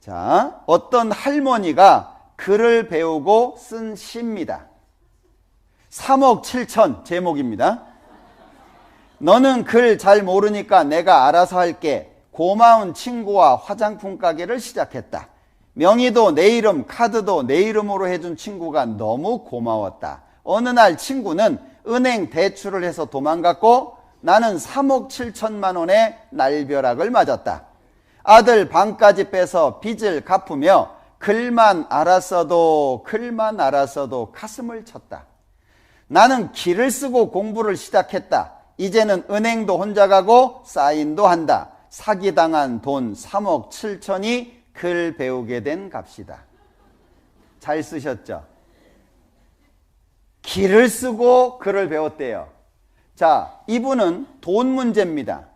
자, 어떤 할머니가 글을 배우고 쓴 시입니다. 3억 7천 제목입니다. 너는 글 잘 모르니까 내가 알아서 할게. 고마운 친구와 화장품 가게를 시작했다. 명의도 내 이름, 카드도 내 이름으로 해준 친구가 너무 고마웠다. 어느 날 친구는 은행 대출을 해서 도망갔고 나는 3억 7천만 원의 날벼락을 맞았다. 아들 방까지 빼서 빚을 갚으며 글만 알았어도 글만 알았어도 가슴을 쳤다. 나는 길을 쓰고 공부를 시작했다. 이제는 은행도 혼자 가고 사인도 한다. 사기당한 돈 3억 7천이 글 배우게 된 값이다. 잘 쓰셨죠? 길을 쓰고 글을 배웠대요. 자, 이분은 돈 문제입니다.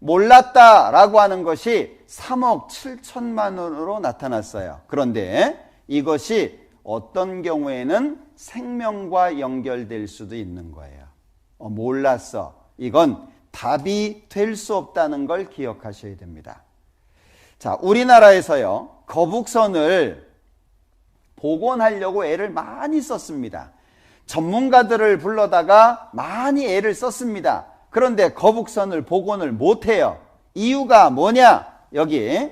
몰랐다라고 하는 것이 3억 7천만 원으로 나타났어요. 그런데 이것이 어떤 경우에는 생명과 연결될 수도 있는 거예요. 어, 몰랐어. 이건 답이 될 수 없다는 걸 기억하셔야 됩니다. 자, 우리나라에서요, 거북선을 복원하려고 애를 많이 썼습니다. 전문가들을 불러다가 많이 애를 썼습니다. 그런데 거북선을 복원을 못해요. 이유가 뭐냐? 여기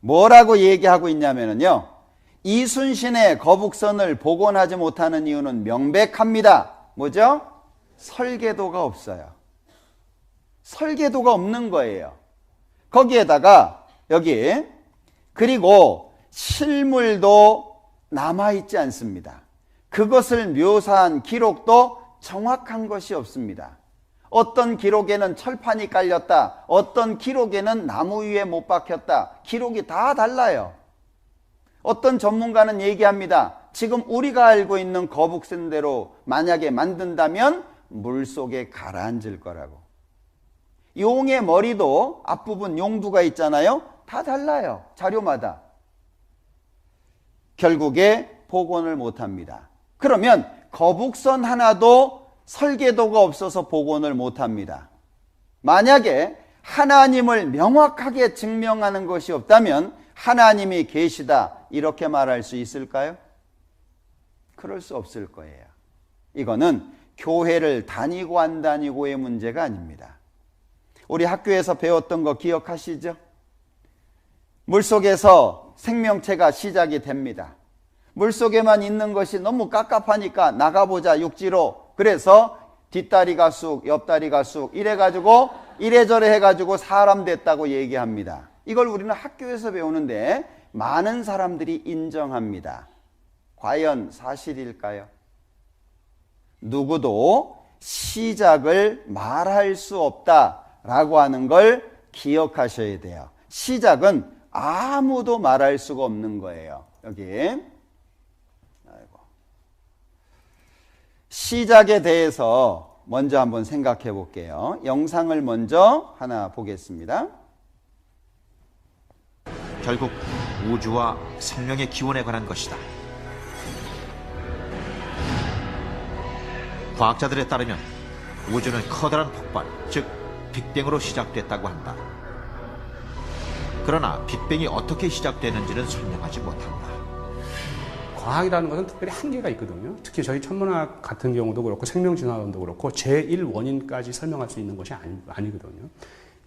뭐라고 얘기하고 있냐면요. 이순신의 거북선을 복원하지 못하는 이유는 명백합니다. 뭐죠? 설계도가 없어요. 설계도가 없는 거예요. 거기에다가 여기 그리고 실물도 남아있지 않습니다. 그것을 묘사한 기록도 정확한 것이 없습니다. 어떤 기록에는 철판이 깔렸다. 어떤 기록에는 나무 위에 못 박혔다. 기록이 다 달라요. 어떤 전문가는 얘기합니다. 지금 우리가 알고 있는 거북선대로 만약에 만든다면 물 속에 가라앉을 거라고. 용의 머리도 앞부분 용두가 있잖아요. 다 달라요. 자료마다. 결국에 복원을 못 합니다. 그러면 거북선 하나도 설계도가 없어서 복원을 못 합니다. 만약에 하나님을 명확하게 증명하는 것이 없다면 하나님이 계시다 이렇게 말할 수 있을까요? 그럴 수 없을 거예요. 이거는 교회를 다니고 안 다니고의 문제가 아닙니다. 우리 학교에서 배웠던 거 기억하시죠? 물속에서 생명체가 시작이 됩니다. 물속에만 있는 것이 너무 깝깝하니까 나가보자 육지로. 그래서 뒷다리가 쑥, 옆다리가 쑥 이래가지고 이래저래 해가지고 사람 됐다고 얘기합니다. 이걸 우리는 학교에서 배우는데 많은 사람들이 인정합니다. 과연 사실일까요? 누구도 시작을 말할 수 없다라고 하는 걸 기억하셔야 돼요. 시작은 아무도 말할 수가 없는 거예요. 여기. 아이고. 시작에 대해서 먼저 한번 생각해 볼게요. 영상을 먼저 하나 보겠습니다. 결국 우주와 생명의 기원에 관한 것이다. 과학자들에 따르면 우주는 커다란 폭발, 즉 빅뱅으로 시작됐다고 한다. 그러나 빅뱅이 어떻게 시작되는지는 설명하지 못한다. 과학이라는 것은 특별히 한계가 있거든요. 특히 저희 천문학 같은 경우도 그렇고 생명진화론도 그렇고 제1원인까지 설명할 수 있는 것이 아니, 아니거든요.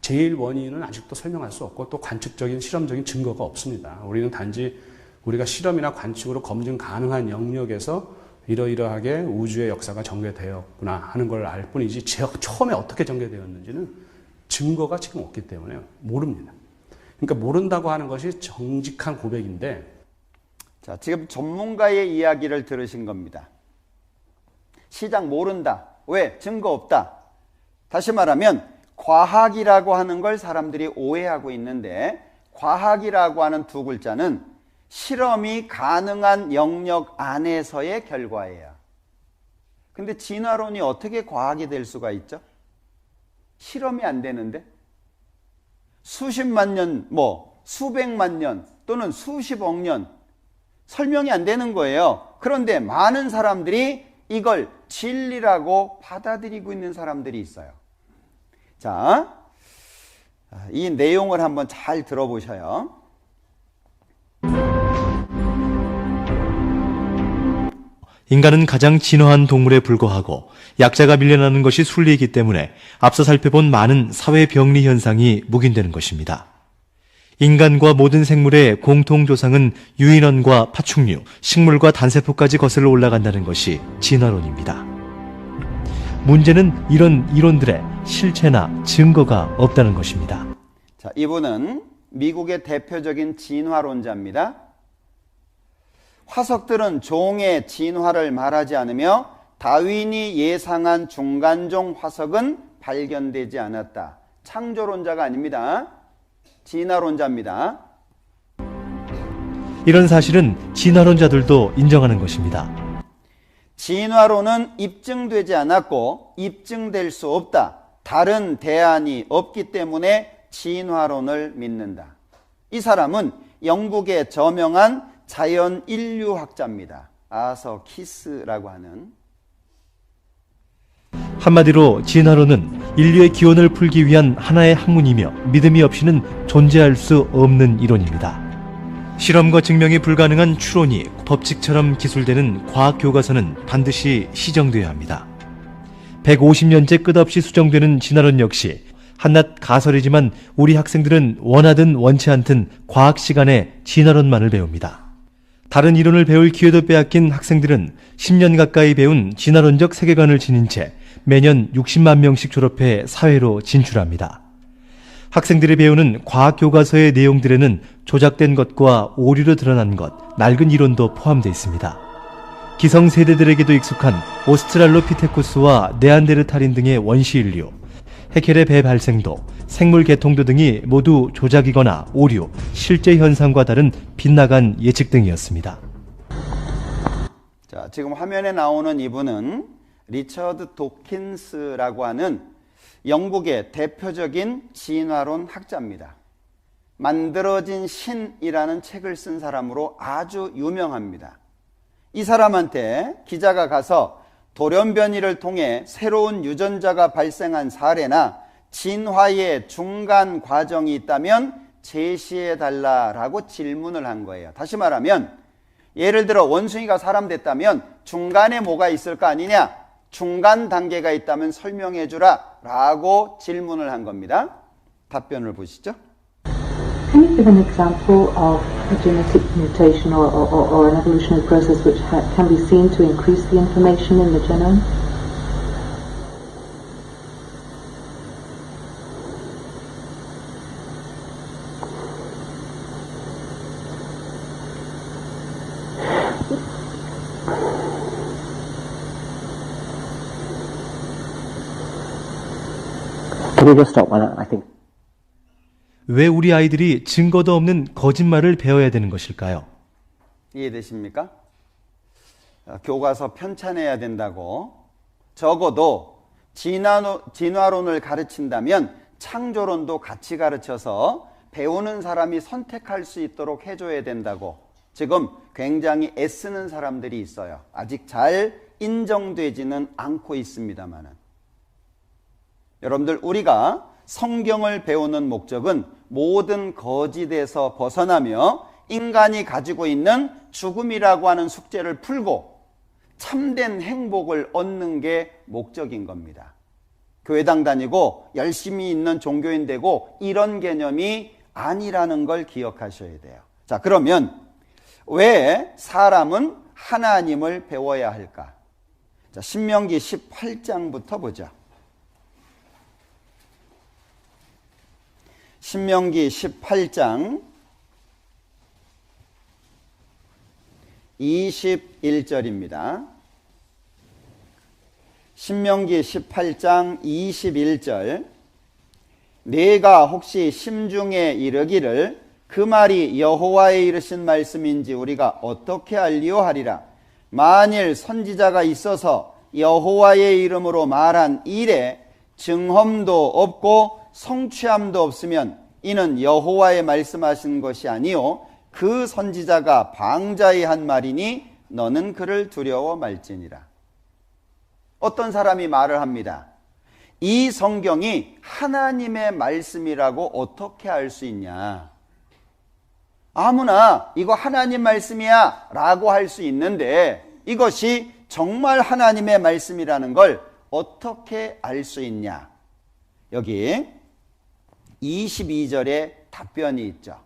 제1원인은 아직도 설명할 수 없고 또 관측적인 실험적인 증거가 없습니다. 우리는 단지 우리가 실험이나 관측으로 검증 가능한 영역에서 이러이러하게 우주의 역사가 전개되었구나 하는 걸 알 뿐이지 처음에 어떻게 전개되었는지는 증거가 지금 없기 때문에 모릅니다. 그러니까 모른다고 하는 것이 정직한 고백인데 자, 지금 전문가의 이야기를 들으신 겁니다. 시작 모른다. 왜? 증거 없다. 다시 말하면 과학이라고 하는 걸 사람들이 오해하고 있는데 과학이라고 하는 두 글자는 실험이 가능한 영역 안에서의 결과예요. 근데 진화론이 어떻게 과학이 될 수가 있죠? 실험이 안 되는데? 수십만 년, 뭐, 수백만 년 또는 수십억 년 설명이 안 되는 거예요. 그런데 많은 사람들이 이걸 진리라고 받아들이고 있는 사람들이 있어요. 자, 이 내용을 한번 잘 들어보셔요. 인간은 가장 진화한 동물에 불과하고 약자가 밀려나는 것이 순리이기 때문에 앞서 살펴본 많은 사회 병리 현상이 묵인되는 것입니다. 인간과 모든 생물의 공통 조상은 유인원과 파충류, 식물과 단세포까지 거슬러 올라간다는 것이 진화론입니다. 문제는 이런 이론들의 실체나 증거가 없다는 것입니다. 자, 이분은 미국의 대표적인 진화론자입니다. 화석들은 종의 진화를 말하지 않으며 다윈이 예상한 중간종 화석은 발견되지 않았다. 창조론자가 아닙니다. 진화론자입니다. 이런 사실은 진화론자들도 인정하는 것입니다. 진화론은 입증되지 않았고 입증될 수 없다. 다른 대안이 없기 때문에 진화론을 믿는다. 이 사람은 영국의 저명한 자연 인류학자입니다. 아서 키스라고 하는 한마디로 진화론은 인류의 기원을 풀기 위한 하나의 학문이며 믿음이 없이는 존재할 수 없는 이론입니다. 실험과 증명이 불가능한 추론이 법칙처럼 기술되는 과학 교과서는 반드시 시정되어야 합니다. 150년째 끝없이 수정되는 진화론 역시 한낱 가설이지만 우리 학생들은 원하든 원치 않든 과학 시간에 진화론만을 배웁니다. 다른 이론을 배울 기회도 빼앗긴 학생들은 10년 가까이 배운 진화론적 세계관을 지닌 채 매년 60만 명씩 졸업해 사회로 진출합니다. 학생들이 배우는 과학 교과서의 내용들에는 조작된 것과 오류로 드러난 것, 낡은 이론도 포함되어 있습니다. 기성 세대들에게도 익숙한 오스트랄로피테쿠스와 네안데르탈인 등의 원시 인류, 해켈의 배 발생도, 생물 개통도 등이 모두 조작이거나 오류, 실제 현상과 다른 빗나간 예측 등이었습니다. 자, 지금 화면에 나오는 이분은 리처드 도킨스라고 하는 영국의 대표적인 진화론 학자입니다. 만들어진 신이라는 책을 쓴 사람으로 아주 유명합니다. 이 사람한테 기자가 가서 돌연변이를 통해 새로운 유전자가 발생한 사례나 진화의 중간 과정이 있다면 제시해 달라라고 질문을 한 거예요. 다시 말하면 예를 들어 원숭이가 사람 됐다면 중간에 뭐가 있을 거 아니냐? 중간 단계가 있다면 설명해 주라 라고 질문을 한 겁니다. 답변을 보시죠. Can you give an example of a genetic mutation or, or, or- an evolutionary process which can be seen to increase the information in the genome? Just stop? I I think 왜 우리 아이들이 증거도 없는 거짓말을 배워야 되는 것일까요? 이해되십니까? 어, 교과서 편찬해야 된다고 적어도 진화론, 진화론 을 가르친다면 창조론도 같이 가르쳐서 배우는 사람이 선택할 수 있도록 해줘야 된다고 지금 굉장히 애쓰는 사람들이 있어요. 아직 잘 인정되지는 않고 있습니다만은. 여러분들 우리가 성경을 배우는 목적은 모든 거짓에서 벗어나며 인간이 가지고 있는 죽음이라고 하는 숙제를 풀고 참된 행복을 얻는 게 목적인 겁니다. 교회당 다니고 열심히 있는 종교인 되고 이런 개념이 아니라는 걸 기억하셔야 돼요. 자, 그러면 왜 사람은 하나님을 배워야 할까? 자, 신명기 18장부터 보죠. 신명기 18장 21절입니다. 신명기 18장 21절 내가 혹시 심중에 이르기를 그 말이 여호와의 이르신 말씀인지 우리가 어떻게 알리오 하리라 만일 선지자가 있어서 여호와의 이름으로 말한 일에 증험도 없고 성취함도 없으면 이는 여호와의 말씀하신 것이 아니요 그 선지자가 방자히 한 말이니 너는 그를 두려워 말지니라. 어떤 사람이 말을 합니다. 이 성경이 하나님의 말씀이라고 어떻게 알 수 있냐? 아무나 이거 하나님 말씀이야 라고 할 수 있는데 이것이 정말 하나님의 말씀이라는 걸 어떻게 알 수 있냐? 여기 22절에 답변이 있죠.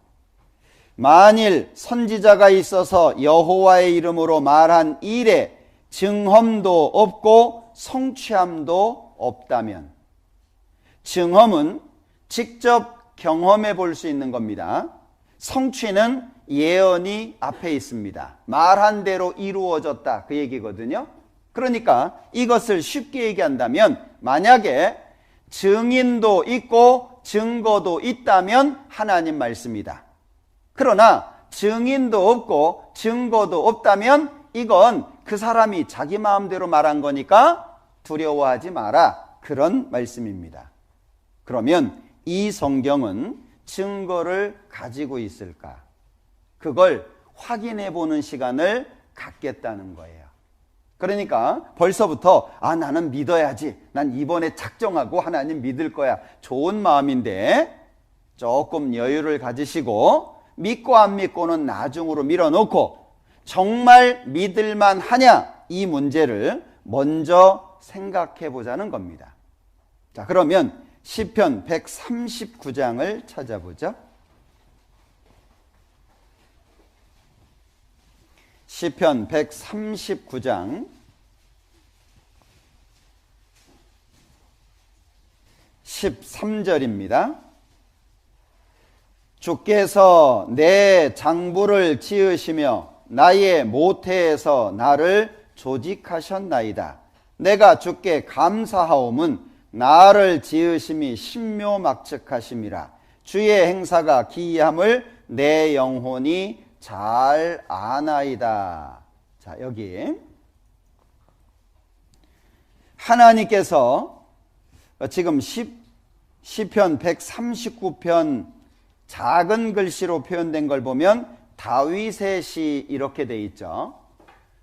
만일 선지자가 있어서 여호와의 이름으로 말한 일에 증험도 없고 성취함도 없다면 증험은 직접 경험해 볼 수 있는 겁니다. 성취는 예언이 앞에 있습니다. 말한 대로 이루어졌다. 그 얘기거든요. 그러니까 이것을 쉽게 얘기한다면 만약에 증인도 있고 증거도 있다면 하나님 말씀이다. 그러나 증인도 없고 증거도 없다면 이건 그 사람이 자기 마음대로 말한 거니까 두려워하지 마라. 그런 말씀입니다. 그러면 이 성경은 증거를 가지고 있을까? 그걸 확인해 보는 시간을 갖겠다는 거예요. 그러니까 벌써부터 아 나는 믿어야지. 난 이번에 작정하고 하나님 믿을 거야. 좋은 마음인데 조금 여유를 가지시고 믿고 안 믿고는 나중으로 밀어놓고 정말 믿을만 하냐 이 문제를 먼저 생각해 보자는 겁니다. 자, 그러면 시편 139장을 찾아보죠. 시편 139장 13절입니다. 주께서 내 장부를 지으시며 나의 모태에서 나를 조직하셨나이다. 내가 주께 감사하옴은 나를 지으심이 신묘막측하심이라. 주의 행사가 기이함을 내 영혼이 잘 아나이다. 자, 여기 하나님께서 지금 10, 시편 139편 작은 글씨로 표현된 걸 보면 다윗의 시 이렇게 돼 있죠.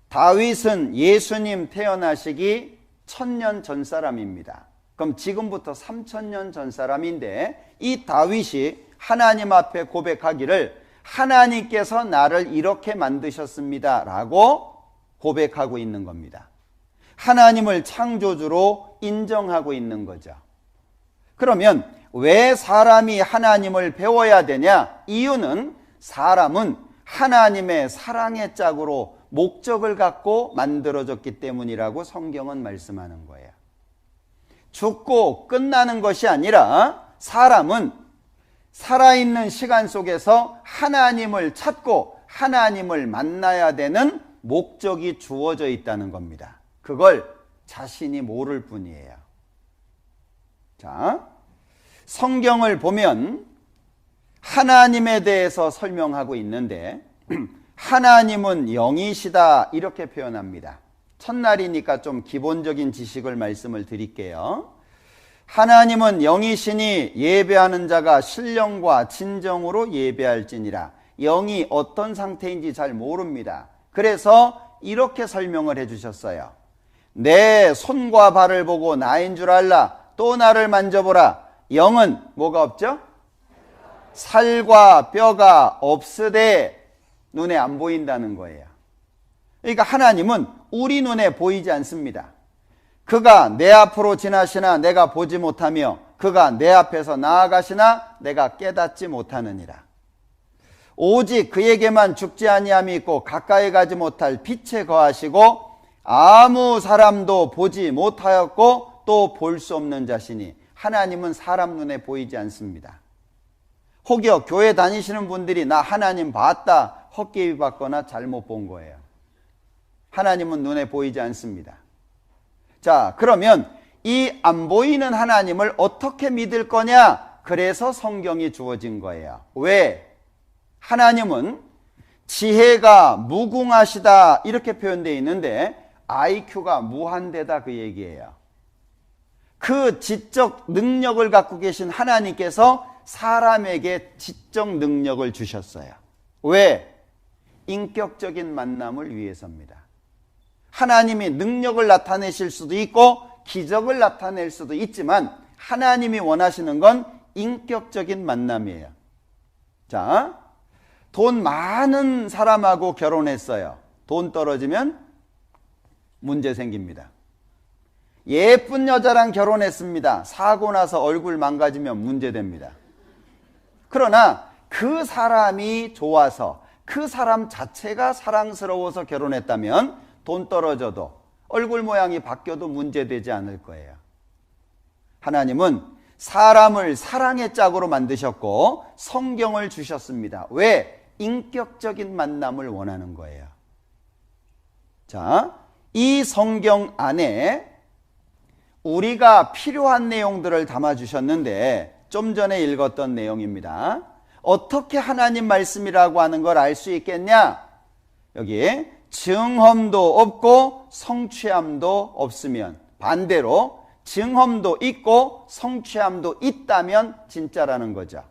다윗은 예수님 태어나시기 천년 전 사람입니다. 그럼 지금부터 3천년 전 사람인데 이 다윗이 하나님 앞에 고백하기를 하나님께서 나를 이렇게 만드셨습니다. 라고 고백하고 있는 겁니다. 하나님을 창조주로 인정하고 있는 거죠. 그러면 왜 사람이 하나님을 배워야 되냐? 이유는 사람은 하나님의 사랑의 짝으로 목적을 갖고 만들어졌기 때문이라고 성경은 말씀하는 거예요. 죽고 끝나는 것이 아니라 사람은 살아있는 시간 속에서 하나님을 찾고 하나님을 만나야 되는 목적이 주어져 있다는 겁니다. 그걸 자신이 모를 뿐이에요. 자, 성경을 보면 하나님에 대해서 설명하고 있는데 하나님은 영이시다 이렇게 표현합니다. 첫날이니까 좀 기본적인 지식을 말씀을 드릴게요. 하나님은 영이시니 예배하는 자가 신령과 진정으로 예배할지니라. 영이 어떤 상태인지 잘 모릅니다. 그래서 이렇게 설명을 해주셨어요. 내 손과 발을 보고 나인 줄 알라. 또 나를 만져보라. 영은 뭐가 없죠? 살과 뼈가 없으되 눈에 안 보인다는 거예요. 그러니까 하나님은 우리 눈에 보이지 않습니다. 그가 내 앞으로 지나시나 내가 보지 못하며 그가 내 앞에서 나아가시나 내가 깨닫지 못하느니라. 오직 그에게만 죽지 아니함이 있고 가까이 가지 못할 빛에 거하시고 아무 사람도 보지 못하였고 또 볼 수 없는 자신이 하나님은 사람 눈에 보이지 않습니다. 혹여 교회 다니시는 분들이 나 하나님 봤다 헛개비 받거나 잘못 본 거예요. 하나님은 눈에 보이지 않습니다. 자, 그러면 이 안 보이는 하나님을 어떻게 믿을 거냐? 그래서 성경이 주어진 거예요. 왜? 하나님은 지혜가 무궁하시다 이렇게 표현되어 있는데 IQ가 무한대다 그 얘기예요. 그 지적 능력을 갖고 계신 하나님께서 사람에게 지적 능력을 주셨어요. 왜? 인격적인 만남을 위해서입니다. 하나님이 능력을 나타내실 수도 있고 기적을 나타낼 수도 있지만 하나님이 원하시는 건 인격적인 만남이에요. 자, 돈 많은 사람하고 결혼했어요. 돈 떨어지면 문제 생깁니다. 예쁜 여자랑 결혼했습니다. 사고 나서 얼굴 망가지면 문제됩니다. 그러나 그 사람이 좋아서 그 사람 자체가 사랑스러워서 결혼했다면 돈 떨어져도 얼굴 모양이 바뀌어도 문제되지 않을 거예요. 하나님은 사람을 사랑의 짝으로 만드셨고 성경을 주셨습니다. 왜? 인격적인 만남을 원하는 거예요. 자, 이 성경 안에 우리가 필요한 내용들을 담아 주셨는데 좀 전에 읽었던 내용입니다. 어떻게 하나님 말씀이라고 하는 걸 알 수 있겠냐? 여기 증험도 없고 성취함도 없으면 반대로 증험도 있고 성취함도 있다면 진짜라는 거죠.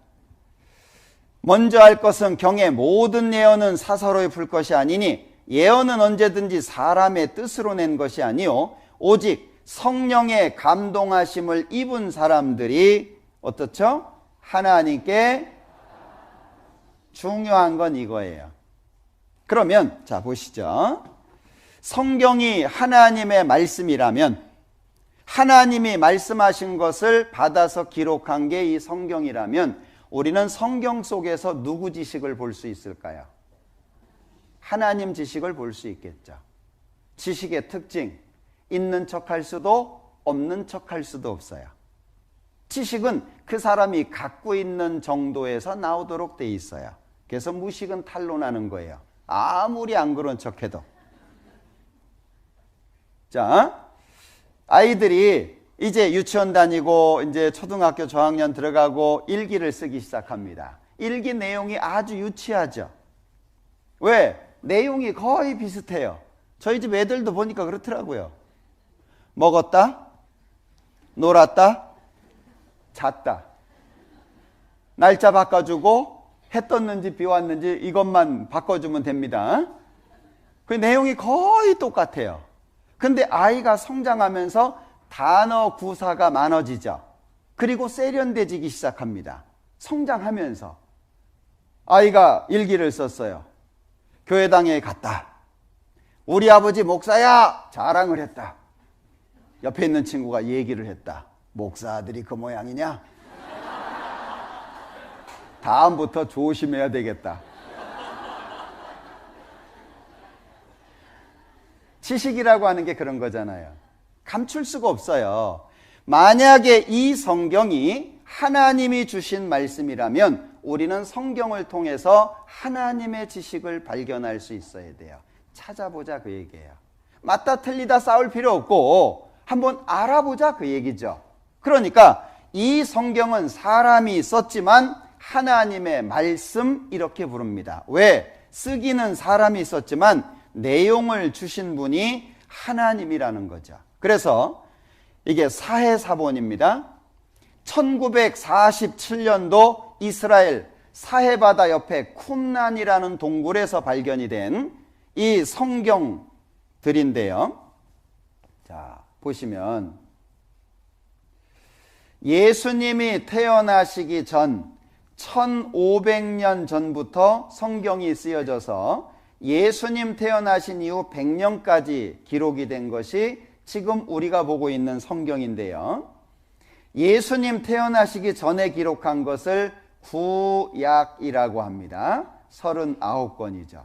먼저 할 것은 경의 모든 예언은 사사로이 풀 것이 아니니 예언은 언제든지 사람의 뜻으로 낸 것이 아니요 오직 성령의 감동하심을 입은 사람들이 어떻죠? 하나님께 중요한 건 이거예요. 그러면 자 보시죠. 성경이 하나님의 말씀이라면 하나님이 말씀하신 것을 받아서 기록한 게 이 성경이라면 우리는 성경 속에서 누구 지식을 볼 수 있을까요? 하나님 지식을 볼 수 있겠죠. 지식의 특징, 있는 척할 수도 없는 척할 수도 없어요. 지식은 그 사람이 갖고 있는 정도에서 나오도록 돼 있어요. 그래서 무식은 탄론하는 거예요. 아무리 안 그런 척 해도. 자, 아이들이 이제 유치원 다니고 이제 초등학교 저학년 들어가고 일기를 쓰기 시작합니다. 일기 내용이 아주 유치하죠. 왜? 내용이 거의 비슷해요. 저희 집 애들도 보니까 그렇더라고요. 먹었다, 놀았다, 잤다. 날짜 바꿔주고 해 떴는지 비 왔는지 이것만 바꿔주면 됩니다. 그 내용이 거의 똑같아요. 근데 아이가 성장하면서 단어 구사가 많아지죠. 그리고 세련돼지기 시작합니다. 성장하면서. 아이가 일기를 썼어요. 교회당에 갔다. 우리 아버지 목사야! 자랑을 했다. 옆에 있는 친구가 얘기를 했다. 목사들이 그 모양이냐? 다음부터 조심해야 되겠다. 지식이라고 하는 게 그런 거잖아요. 감출 수가 없어요. 만약에 이 성경이 하나님이 주신 말씀이라면 우리는 성경을 통해서 하나님의 지식을 발견할 수 있어야 돼요. 찾아보자 그 얘기예요. 맞다 틀리다 싸울 필요 없고 한번 알아보자 그 얘기죠. 그러니까 이 성경은 사람이 썼지만 하나님의 말씀 이렇게 부릅니다. 왜? 쓰기는 사람이 썼지만 내용을 주신 분이 하나님이라는 거죠. 그래서 이게 사해사본입니다. 1947년도 이스라엘 사해바다 옆에 쿰란이라는 동굴에서 발견이 된 이 성경들인데요. 자, 보시면 예수님이 태어나시기 전 1500년 전부터 성경이 쓰여져서 예수님 태어나신 이후 100년까지 기록이 된 것이 지금 우리가 보고 있는 성경인데요. 예수님 태어나시기 전에 기록한 것을 구약이라고 합니다. 39권이죠.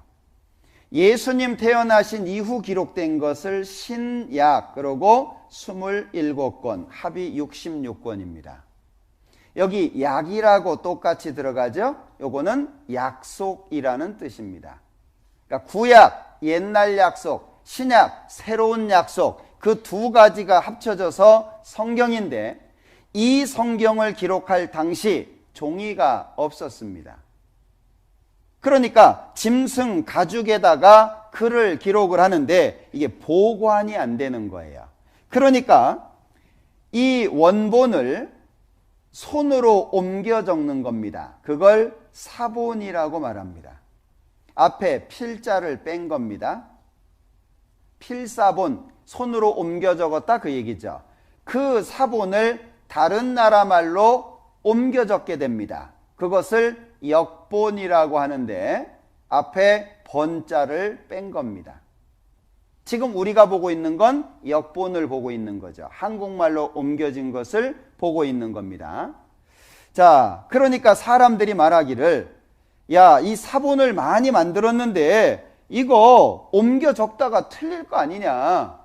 예수님 태어나신 이후 기록된 것을 신약 그러고 27권 합이 66권입니다. 여기 약이라고 똑같이 들어가죠. 요거는 약속이라는 뜻입니다. 그러니까 구약 옛날 약속, 신약 새로운 약속 그 두 가지가 합쳐져서 성경인데 이 성경을 기록할 당시 종이가 없었습니다. 그러니까 짐승 가죽에다가 글을 기록을 하는데 이게 보관이 안 되는 거예요. 그러니까 이 원본을 손으로 옮겨 적는 겁니다. 그걸 사본이라고 말합니다. 앞에 필자를 뺀 겁니다. 필사본, 손으로 옮겨 적었다 그 얘기죠. 그 사본을 다른 나라 말로 옮겨 적게 됩니다. 그것을 역본이라고 하는데 앞에 번자를 뺀 겁니다. 지금 우리가 보고 있는 건 역본을 보고 있는 거죠. 한국말로 옮겨진 것을 보고 있는 겁니다. 자, 그러니까 사람들이 말하기를 야, 이 사본을 많이 만들었는데 이거 옮겨 적다가 틀릴 거 아니냐.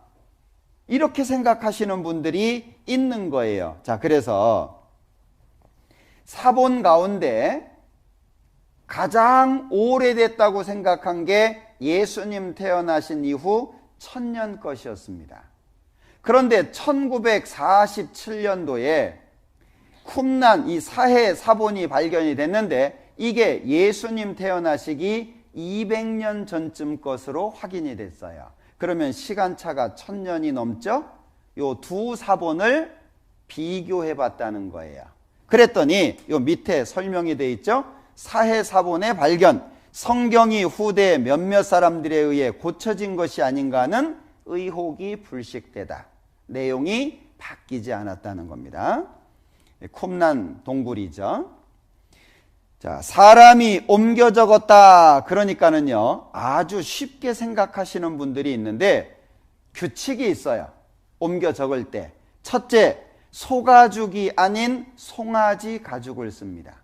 이렇게 생각하시는 분들이 있는 거예요. 자, 그래서 사본 가운데 가장 오래됐다고 생각한 게 예수님 태어나신 이후 천년 것이었습니다. 그런데 1947년도에 쿰난 이 사해 사본이 발견이 됐는데 이게 예수님 태어나시기 200년 전쯤 것으로 확인이 됐어요. 그러면 시간차가 천년이 넘죠? 요 두 사본을 비교해 봤다는 거예요. 그랬더니 요 밑에 설명이 돼 있죠? 사해 사본의 발견. 성경이 후대 몇몇 사람들에 의해 고쳐진 것이 아닌가 하는 의혹이 불식되다. 내용이 바뀌지 않았다는 겁니다. 쿰난 동굴이죠. 자, 사람이 옮겨 적었다. 그러니까는요, 아주 쉽게 생각하시는 분들이 있는데, 규칙이 있어요. 옮겨 적을 때. 첫째, 소가죽이 아닌 송아지 가죽을 씁니다.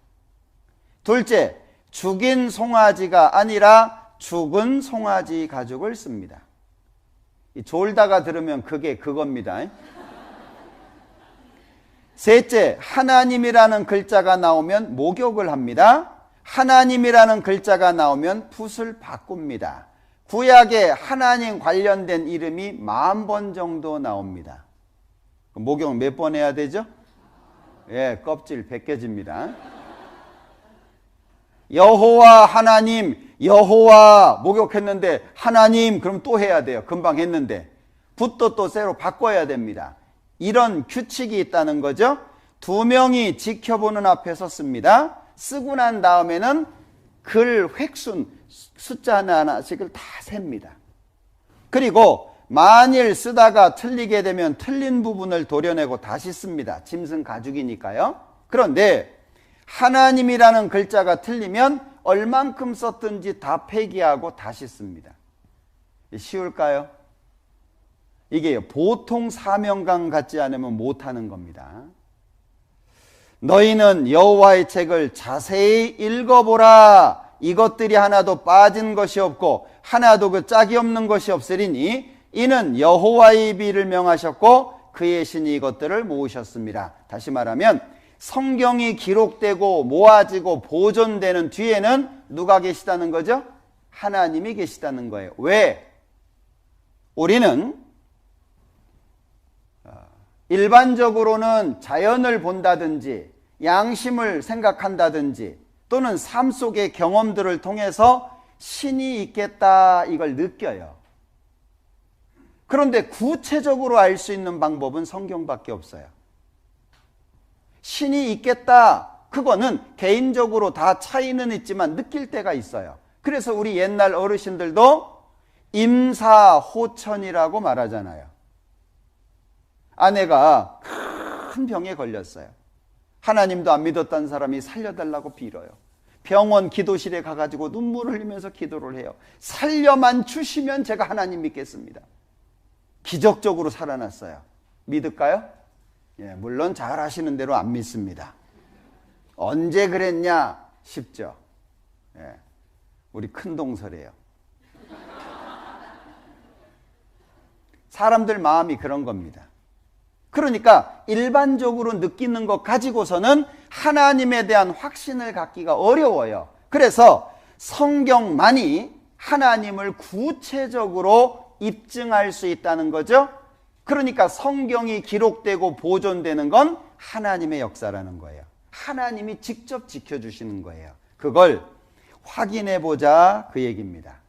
둘째, 죽인 송아지가 아니라 죽은 송아지 가죽을 씁니다. 이 졸다가 들으면 그게 그겁니다. 셋째, 하나님이라는 글자가 나오면 목욕을 합니다. 하나님이라는 글자가 나오면 붓을 바꿉니다. 구약에 하나님 관련된 이름이 만 번 정도 나옵니다. 목욕 몇 번 해야 되죠? 예, 껍질 벗겨집니다. 여호와 하나님, 여호와 목욕했는데 하나님 그럼 또 해야 돼요. 금방 했는데 붓도 또 새로 바꿔야 됩니다. 이런 규칙이 있다는 거죠. 두 명이 지켜보는 앞에 섰습니다. 쓰고 난 다음에는 글 획순 숫자 하나 하나씩을 다 셉니다. 그리고 만일 쓰다가 틀리게 되면 틀린 부분을 도려내고 다시 씁니다. 짐승 가죽이니까요. 그런데 하나님이라는 글자가 틀리면 얼만큼 썼든지 다 폐기하고 다시 씁니다. 쉬울까요? 이게 보통 사명감 갖지 않으면 못하는 겁니다. 너희는 여호와의 책을 자세히 읽어보라. 이것들이 하나도 빠진 것이 없고 하나도 그 짝이 없는 것이 없으리니 이는 여호와의 비를 명하셨고 그의 신이 이것들을 모으셨습니다. 다시 말하면 성경이 기록되고 모아지고 보존되는 뒤에는 누가 계시다는 거죠? 하나님이 계시다는 거예요. 왜? 우리는 일반적으로는 자연을 본다든지 양심을 생각한다든지 또는 삶 속의 경험들을 통해서 신이 있겠다 이걸 느껴요. 그런데 구체적으로 알 수 있는 방법은 성경밖에 없어요. 신이 있겠다. 그거는 개인적으로 다 차이는 있지만 느낄 때가 있어요. 그래서 우리 옛날 어르신들도 임사호천이라고 말하잖아요. 아내가 큰 병에 걸렸어요. 하나님도 안 믿었던 사람이 살려달라고 빌어요. 병원 기도실에 가가지고 눈물을 흘리면서 기도를 해요. 살려만 주시면 제가 하나님 믿겠습니다. 기적적으로 살아났어요. 믿을까요? 예, 물론 잘 아시는 대로 안 믿습니다. 언제 그랬냐 싶죠. 예, 우리 큰 동설이에요. 사람들 마음이 그런 겁니다. 그러니까 일반적으로 느끼는 것 가지고서는 하나님에 대한 확신을 갖기가 어려워요. 그래서 성경만이 하나님을 구체적으로 입증할 수 있다는 거죠. 그러니까 성경이 기록되고 보존되는 건 하나님의 역사라는 거예요. 하나님이 직접 지켜주시는 거예요. 그걸 확인해 보자 그 얘기입니다.